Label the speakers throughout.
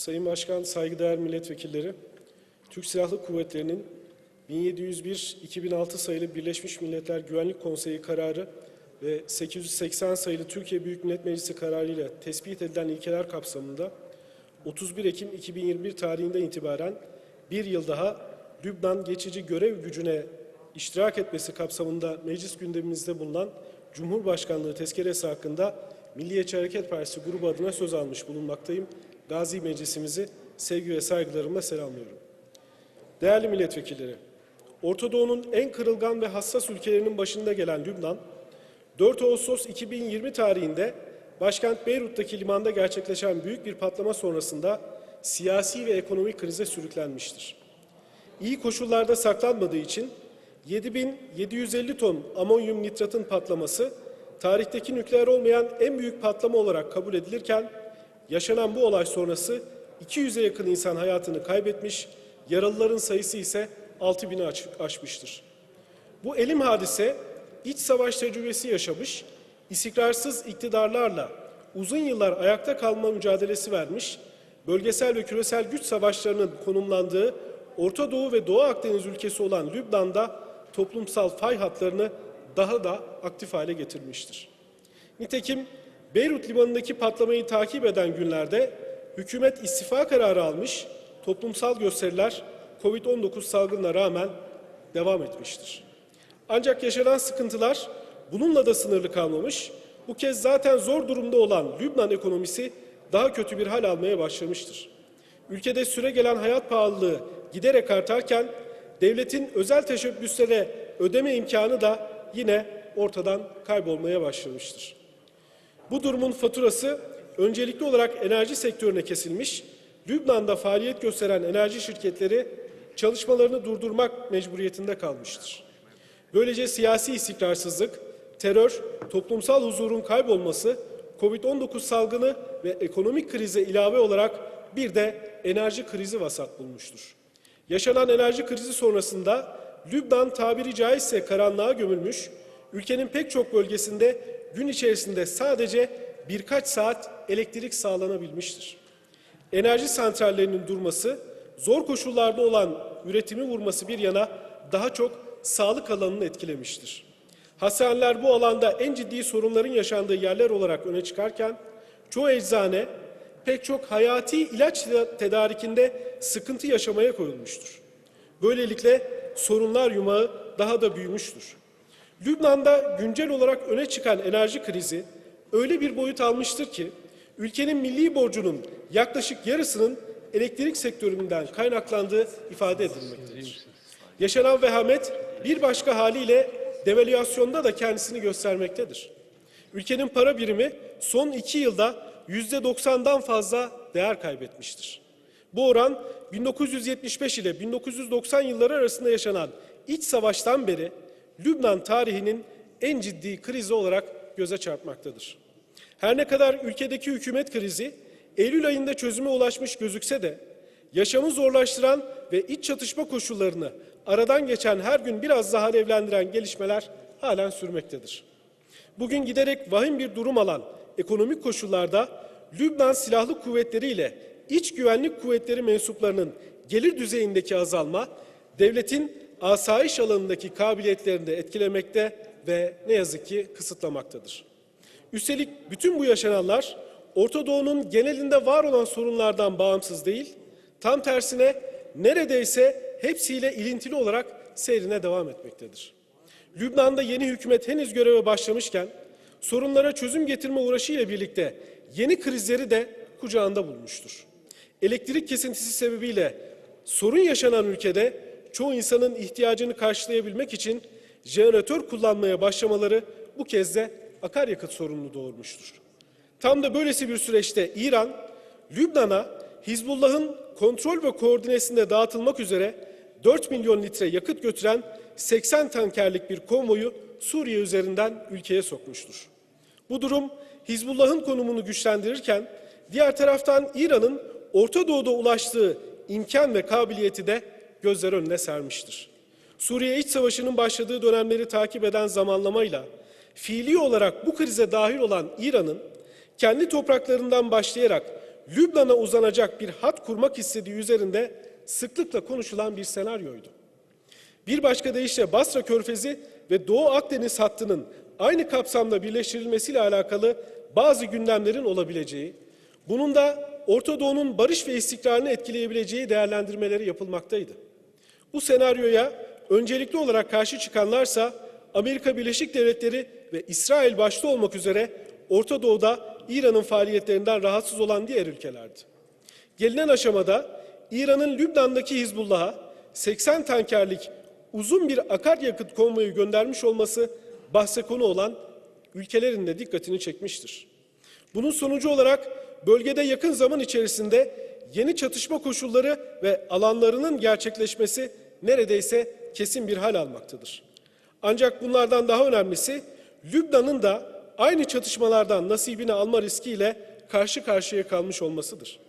Speaker 1: Sayın Başkan, saygıdeğer milletvekilleri, Türk Silahlı Kuvvetleri'nin 1701-2006 sayılı Birleşmiş Milletler Güvenlik Konseyi kararı ve 880 sayılı Türkiye Büyük Millet Meclisi kararı ile tespit edilen ilkeler kapsamında 31 Ekim 2021 tarihinden itibaren bir yıl daha Lübnan geçici görev gücüne iştirak etmesi kapsamında meclis gündemimizde bulunan Cumhurbaşkanlığı tezkeresi hakkında Milliyetçi Hareket Partisi grubu adına söz almış bulunmaktayım. Gazi Meclisimizi sevgi ve saygılarımla selamlıyorum. Değerli milletvekilleri, Orta Doğu'nun en kırılgan ve hassas ülkelerinin başında gelen Lübnan, 4 Ağustos 2020 tarihinde başkent Beyrut'taki limanda gerçekleşen büyük bir patlama sonrasında siyasi ve ekonomik krize sürüklenmiştir. İyi koşullarda saklanmadığı için 7750 ton amonyum nitratın patlaması tarihteki nükleer olmayan en büyük patlama olarak kabul edilirken yaşanan bu olay sonrası 200'e yakın insan hayatını kaybetmiş, yaralıların sayısı ise 6000'i aş- aşmıştır. Bu elim hadise iç savaş tecrübesi yaşamış, istikrarsız iktidarlarla uzun yıllar ayakta kalma mücadelesi vermiş, bölgesel ve küresel güç savaşlarının konumlandığı Orta Doğu ve Doğu Akdeniz ülkesi olan Lübnan'da toplumsal fay hatlarını daha da aktif hale getirmiştir. Nitekim Beyrut limanındaki patlamayı takip eden günlerde hükümet istifa kararı almış, toplumsal gösteriler Covid-19 salgınına rağmen devam etmiştir. Ancak yaşanan sıkıntılar bununla da sınırlı kalmamış, bu kez zaten zor durumda olan Lübnan ekonomisi daha kötü bir hal almaya başlamıştır. Ülkede süre gelen hayat pahalılığı giderek artarken devletin özel teşebbüslere ödeme imkanı da yine ortadan kaybolmaya başlamıştır. Bu durumun faturası öncelikli olarak enerji sektörüne kesilmiş, Lübnan'da faaliyet gösteren enerji şirketleri çalışmalarını durdurmak mecburiyetinde kalmıştır. Böylece siyasi istikrarsızlık, terör, toplumsal huzurun kaybolması, Covid-19 salgını ve ekonomik krize ilave olarak bir de enerji krizi vasat bulmuştur. Yaşanan enerji krizi sonrasında Lübnan tabiri caizse karanlığa gömülmüş, ülkenin pek çok bölgesinde gün içerisinde sadece birkaç saat elektrik sağlanabilmiştir. Enerji santrallerinin durması, zor koşullarda olan üretimi vurması bir yana daha çok sağlık alanını etkilemiştir. Hastaneler bu alanda en ciddi sorunların yaşandığı yerler olarak öne çıkarken, çoğu eczane pek çok hayati ilaç tedarikinde sıkıntı yaşamaya koyulmuştur. Böylelikle sorunlar yumağı daha da büyümüştür. Lübnan'da güncel olarak öne çıkan enerji krizi öyle bir boyut almıştır ki ülkenin milli borcunun yaklaşık yarısının elektrik sektöründen kaynaklandığı ifade edilmektedir. Yaşanan vehamet bir başka haliyle devalüasyonda da kendisini göstermektedir. Ülkenin para birimi son iki yılda yüzde 90'dan fazla değer kaybetmiştir. Bu oran 1975 ile 1990 yılları arasında yaşanan iç savaştan beri Lübnan tarihinin en ciddi krizi olarak göze çarpmaktadır. Her ne kadar ülkedeki hükümet krizi Eylül ayında çözüme ulaşmış gözükse de yaşamı zorlaştıran ve iç çatışma koşullarını aradan geçen her gün biraz daha alevlendiren gelişmeler halen sürmektedir. Bugün giderek vahim bir durum alan ekonomik koşullarda Lübnan Silahlı Kuvvetleri ile iç güvenlik kuvvetleri mensuplarının gelir düzeyindeki azalma devletin asayiş alanındaki kabiliyetlerini de etkilemekte ve ne yazık ki kısıtlamaktadır. Üstelik bütün bu yaşananlar Orta Doğu'nun genelinde var olan sorunlardan bağımsız değil, tam tersine neredeyse hepsiyle ilintili olarak seyrine devam etmektedir. Lübnan'da yeni hükümet henüz göreve başlamışken sorunlara çözüm getirme uğraşıyla birlikte yeni krizleri de kucağında bulmuştur. Elektrik kesintisi sebebiyle sorun yaşanan ülkede çoğu insanın ihtiyacını karşılayabilmek için jeneratör kullanmaya başlamaları bu kez de akaryakıt sorununu doğurmuştur. Tam da böylesi bir süreçte İran, Lübnan'a Hizbullah'ın kontrol ve koordinesinde dağıtılmak üzere 4 milyon litre yakıt götüren 80 tankerlik bir konvoyu Suriye üzerinden ülkeye sokmuştur. Bu durum Hizbullah'ın konumunu güçlendirirken diğer taraftan İran'ın Orta Doğu'da ulaştığı imkan ve kabiliyeti de gözler önüne sermiştir. Suriye İç Savaşı'nın başladığı dönemleri takip eden zamanlamayla fiili olarak bu krize dahil olan İran'ın kendi topraklarından başlayarak Lübnan'a uzanacak bir hat kurmak istediği üzerinde sıklıkla konuşulan bir senaryoydu. Bir başka deyişle Basra Körfezi ve Doğu Akdeniz hattının aynı kapsamda birleştirilmesiyle alakalı bazı gündemlerin olabileceği, bunun da Orta Doğu'nun barış ve istikrarını etkileyebileceği değerlendirmeleri yapılmaktaydı. Bu senaryoya öncelikli olarak karşı çıkanlarsa Amerika Birleşik Devletleri ve İsrail başta olmak üzere Orta Doğu'da İran'ın faaliyetlerinden rahatsız olan diğer ülkelerdi. Gelinen aşamada İran'ın Lübnan'daki Hizbullah'a 80 tankerlik uzun bir akaryakıt konvoyu göndermiş olması bahse konu olan ülkelerin de dikkatini çekmiştir. Bunun sonucu olarak bölgede yakın zaman içerisinde yeni çatışma koşulları ve alanlarının gerçekleşmesi neredeyse kesin bir hal almaktadır. Ancak bunlardan daha önemlisi Lübnan'ın da aynı çatışmalardan nasibini alma riskiyle karşı karşıya kalmış olmasıdır.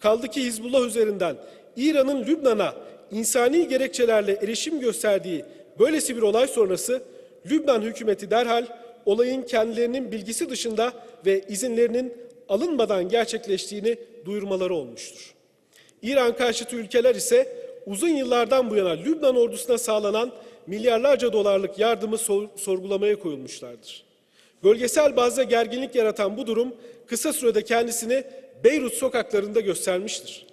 Speaker 1: Kaldı ki Hizbullah üzerinden İran'ın Lübnan'a insani gerekçelerle erişim gösterdiği böylesi bir olay sonrası Lübnan hükümeti derhal olayın kendilerinin bilgisi dışında ve izinlerinin alınmadan gerçekleştiğini duyurmaları olmuştur. İran karşıtı ülkeler ise uzun yıllardan bu yana Lübnan ordusuna sağlanan milyarlarca dolarlık yardımı sor- sorgulamaya koyulmuşlardır. Bölgesel bazda gerginlik yaratan bu durum kısa sürede kendisini Beyrut sokaklarında göstermiştir.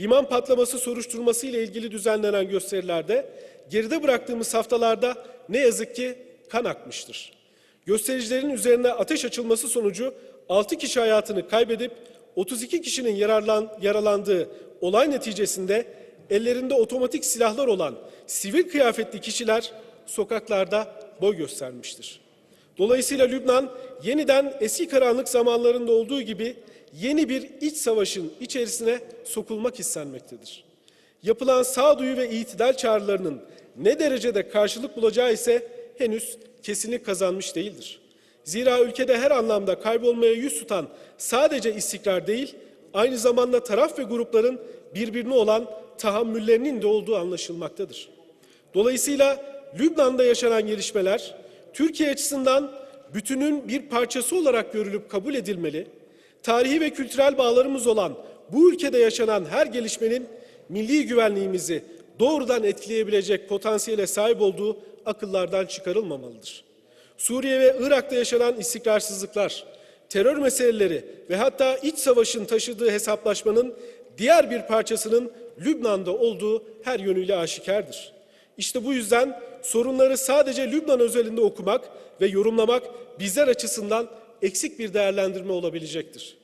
Speaker 1: Liman patlaması soruşturması ile ilgili düzenlenen gösterilerde geride bıraktığımız haftalarda ne yazık ki kan akmıştır. Göstericilerin üzerine ateş açılması sonucu 6 kişi hayatını kaybedip 32 kişinin yararlan, yaralandığı olay neticesinde ellerinde otomatik silahlar olan sivil kıyafetli kişiler sokaklarda boy göstermiştir. Dolayısıyla Lübnan yeniden eski karanlık zamanlarında olduğu gibi yeni bir iç savaşın içerisine sokulmak istenmektedir. Yapılan sağduyu ve itidal çağrılarının ne derecede karşılık bulacağı ise henüz kesinlik kazanmış değildir. Zira ülkede her anlamda kaybolmaya yüz tutan sadece istikrar değil, aynı zamanda taraf ve grupların birbirine olan tahammüllerinin de olduğu anlaşılmaktadır. Dolayısıyla Lübnan'da yaşanan gelişmeler Türkiye açısından bütünün bir parçası olarak görülüp kabul edilmeli. Tarihi ve kültürel bağlarımız olan bu ülkede yaşanan her gelişmenin milli güvenliğimizi doğrudan etkileyebilecek potansiyele sahip olduğu akıllardan çıkarılmamalıdır. Suriye ve Irak'ta yaşanan istikrarsızlıklar, terör meseleleri ve hatta iç savaşın taşıdığı hesaplaşmanın diğer bir parçasının Lübnan'da olduğu her yönüyle aşikardır. İşte bu yüzden sorunları sadece Lübnan özelinde okumak ve yorumlamak bizler açısından eksik bir değerlendirme olabilecektir.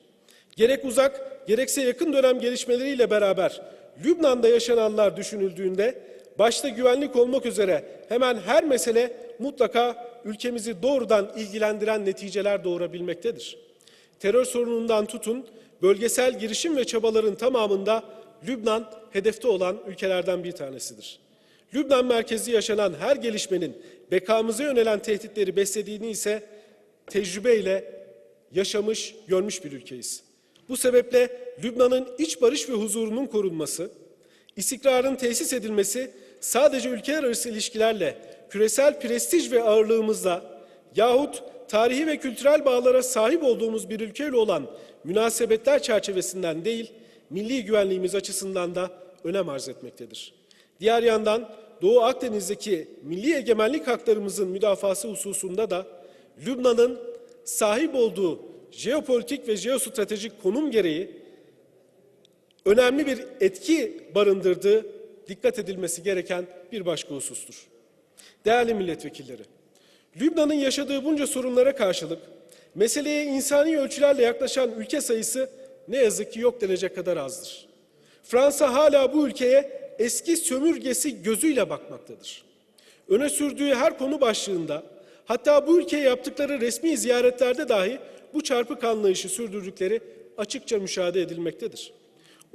Speaker 1: Gerek uzak gerekse yakın dönem gelişmeleriyle beraber Lübnan'da yaşananlar düşünüldüğünde başta güvenlik olmak üzere hemen her mesele mutlaka ülkemizi doğrudan ilgilendiren neticeler doğurabilmektedir. Terör sorunundan tutun bölgesel girişim ve çabaların tamamında Lübnan hedefte olan ülkelerden bir tanesidir. Lübnan merkezli yaşanan her gelişmenin bekamıza yönelen tehditleri beslediğini ise tecrübeyle yaşamış, görmüş bir ülkeyiz. Bu sebeple Lübnan'ın iç barış ve huzurunun korunması, istikrarın tesis edilmesi sadece ülkeler arası ilişkilerle, küresel prestij ve ağırlığımızla yahut tarihi ve kültürel bağlara sahip olduğumuz bir ülkeyle olan münasebetler çerçevesinden değil, milli güvenliğimiz açısından da önem arz etmektedir. Diğer yandan Doğu Akdeniz'deki milli egemenlik haklarımızın müdafası hususunda da Lübnan'ın sahip olduğu jeopolitik ve jeostratejik konum gereği önemli bir etki barındırdığı dikkat edilmesi gereken bir başka husustur. Değerli milletvekilleri, Lübnan'ın yaşadığı bunca sorunlara karşılık meseleye insani ölçülerle yaklaşan ülke sayısı ne yazık ki yok denecek kadar azdır. Fransa hala bu ülkeye eski sömürgesi gözüyle bakmaktadır. Öne sürdüğü her konu başlığında hatta bu ülkeye yaptıkları resmi ziyaretlerde dahi bu çarpık anlayışı sürdürdükleri açıkça müşahede edilmektedir.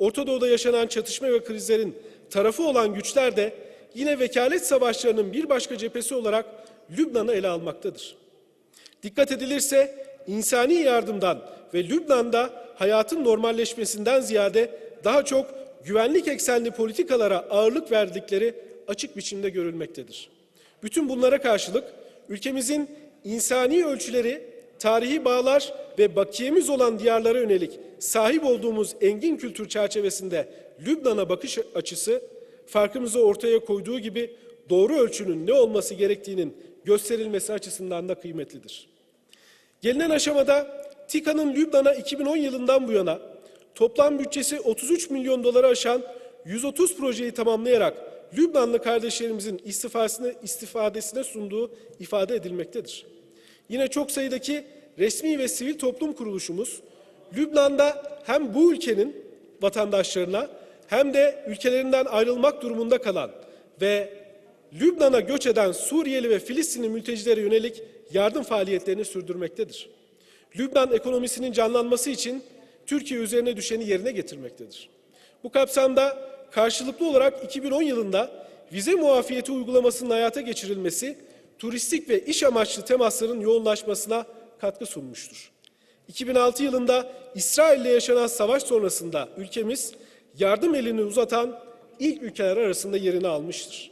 Speaker 1: Orta Doğu'da yaşanan çatışma ve krizlerin tarafı olan güçler de yine vekalet savaşlarının bir başka cephesi olarak Lübnan'ı ele almaktadır. Dikkat edilirse insani yardımdan ve Lübnan'da hayatın normalleşmesinden ziyade daha çok güvenlik eksenli politikalara ağırlık verdikleri açık biçimde görülmektedir. Bütün bunlara karşılık ülkemizin insani ölçüleri tarihi bağlar ve bakiyemiz olan diyarlara yönelik sahip olduğumuz engin kültür çerçevesinde Lübnan'a bakış açısı farkımızı ortaya koyduğu gibi doğru ölçünün ne olması gerektiğinin gösterilmesi açısından da kıymetlidir. Gelinen aşamada TİKA'nın Lübnan'a 2010 yılından bu yana toplam bütçesi 33 milyon doları aşan 130 projeyi tamamlayarak Lübnanlı kardeşlerimizin istifasını, istifadesine sunduğu ifade edilmektedir. Yine çok sayıdaki resmi ve sivil toplum kuruluşumuz Lübnan'da hem bu ülkenin vatandaşlarına hem de ülkelerinden ayrılmak durumunda kalan ve Lübnan'a göç eden Suriyeli ve Filistinli mültecilere yönelik yardım faaliyetlerini sürdürmektedir. Lübnan ekonomisinin canlanması için Türkiye üzerine düşeni yerine getirmektedir. Bu kapsamda karşılıklı olarak 2010 yılında vize muafiyeti uygulamasının hayata geçirilmesi, turistik ve iş amaçlı temasların yoğunlaşmasına katkı sunmuştur. 2006 yılında İsrail ile yaşanan savaş sonrasında ülkemiz yardım elini uzatan ilk ülkeler arasında yerini almıştır.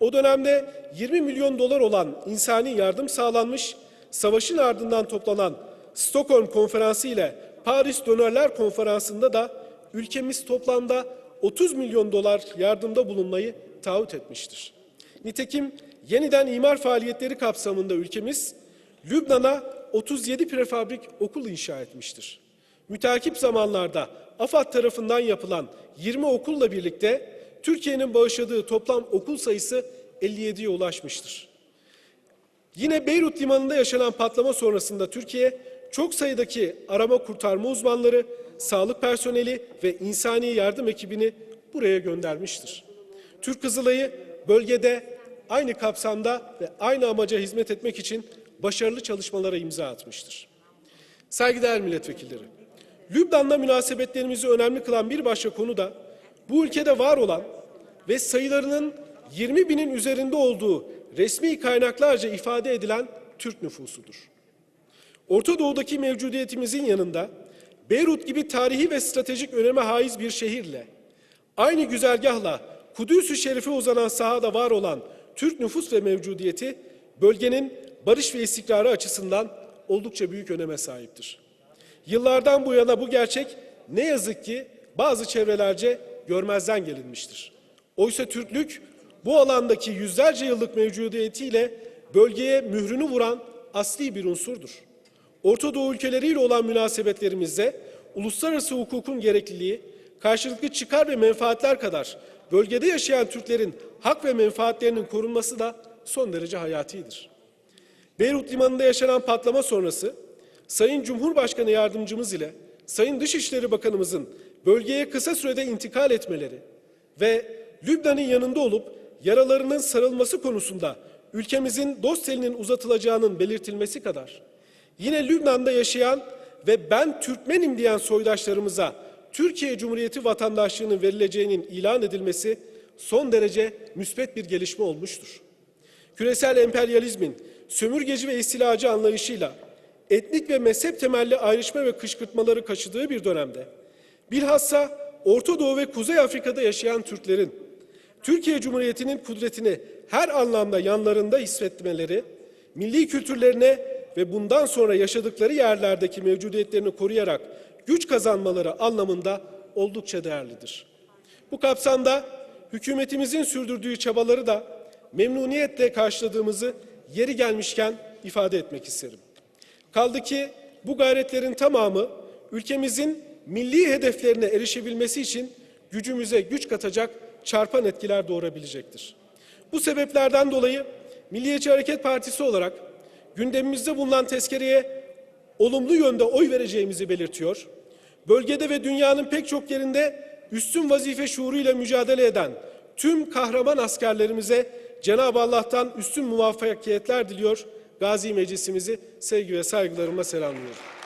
Speaker 1: O dönemde 20 milyon dolar olan insani yardım sağlanmış, savaşın ardından toplanan Stockholm Konferansı ile Paris Dönerler Konferansı'nda da ülkemiz toplamda 30 milyon dolar yardımda bulunmayı taahhüt etmiştir. Nitekim yeniden imar faaliyetleri kapsamında ülkemiz Lübnan'a 37 prefabrik okul inşa etmiştir. Mütakip zamanlarda AFAD tarafından yapılan 20 okulla birlikte Türkiye'nin bağışladığı toplam okul sayısı 57'ye ulaşmıştır. Yine Beyrut limanında yaşanan patlama sonrasında Türkiye çok sayıdaki arama kurtarma uzmanları, sağlık personeli ve insani yardım ekibini buraya göndermiştir. Türk Kızılayı bölgede aynı kapsamda ve aynı amaca hizmet etmek için başarılı çalışmalara imza atmıştır. Saygıdeğer milletvekilleri, Lübnan'la münasebetlerimizi önemli kılan bir başka konu da bu ülkede var olan ve sayılarının 20 binin üzerinde olduğu resmi kaynaklarca ifade edilen Türk nüfusudur. Orta Doğu'daki mevcudiyetimizin yanında Beyrut gibi tarihi ve stratejik öneme haiz bir şehirle, aynı güzergahla Kudüs-ü Şerif'e uzanan sahada var olan Türk nüfus ve mevcudiyeti bölgenin barış ve istikrarı açısından oldukça büyük öneme sahiptir. Yıllardan bu yana bu gerçek ne yazık ki bazı çevrelerce görmezden gelinmiştir. Oysa Türklük bu alandaki yüzlerce yıllık mevcudiyetiyle bölgeye mührünü vuran asli bir unsurdur. Orta Doğu ülkeleriyle olan münasebetlerimizde uluslararası hukukun gerekliliği, karşılıklı çıkar ve menfaatler kadar bölgede yaşayan Türklerin hak ve menfaatlerinin korunması da son derece hayatidir. Beyrut Limanı'nda yaşanan patlama sonrası Sayın Cumhurbaşkanı Yardımcımız ile Sayın Dışişleri Bakanımızın bölgeye kısa sürede intikal etmeleri ve Lübnan'ın yanında olup yaralarının sarılması konusunda ülkemizin dost elinin uzatılacağının belirtilmesi kadar yine Lübnan'da yaşayan ve ben Türkmenim diyen soydaşlarımıza Türkiye Cumhuriyeti vatandaşlığının verileceğinin ilan edilmesi son derece müspet bir gelişme olmuştur. Küresel emperyalizmin sömürgeci ve istilacı anlayışıyla etnik ve mezhep temelli ayrışma ve kışkırtmaları kaşıdığı bir dönemde bilhassa Orta Doğu ve Kuzey Afrika'da yaşayan Türklerin Türkiye Cumhuriyeti'nin kudretini her anlamda yanlarında hissetmeleri, milli kültürlerine ve bundan sonra yaşadıkları yerlerdeki mevcudiyetlerini koruyarak güç kazanmaları anlamında oldukça değerlidir. Bu kapsamda hükümetimizin sürdürdüğü çabaları da memnuniyetle karşıladığımızı yeri gelmişken ifade etmek isterim. Kaldı ki bu gayretlerin tamamı ülkemizin milli hedeflerine erişebilmesi için gücümüze güç katacak çarpan etkiler doğurabilecektir. Bu sebeplerden dolayı Milliyetçi Hareket Partisi olarak gündemimizde bulunan tezkereye olumlu yönde oy vereceğimizi belirtiyor. Bölgede ve dünyanın pek çok yerinde üstün vazife şuuruyla mücadele eden tüm kahraman askerlerimize Cenab-ı Allah'tan üstün muvaffakiyetler diliyor. Gazi Meclisimizi sevgi ve saygılarımla selamlıyorum.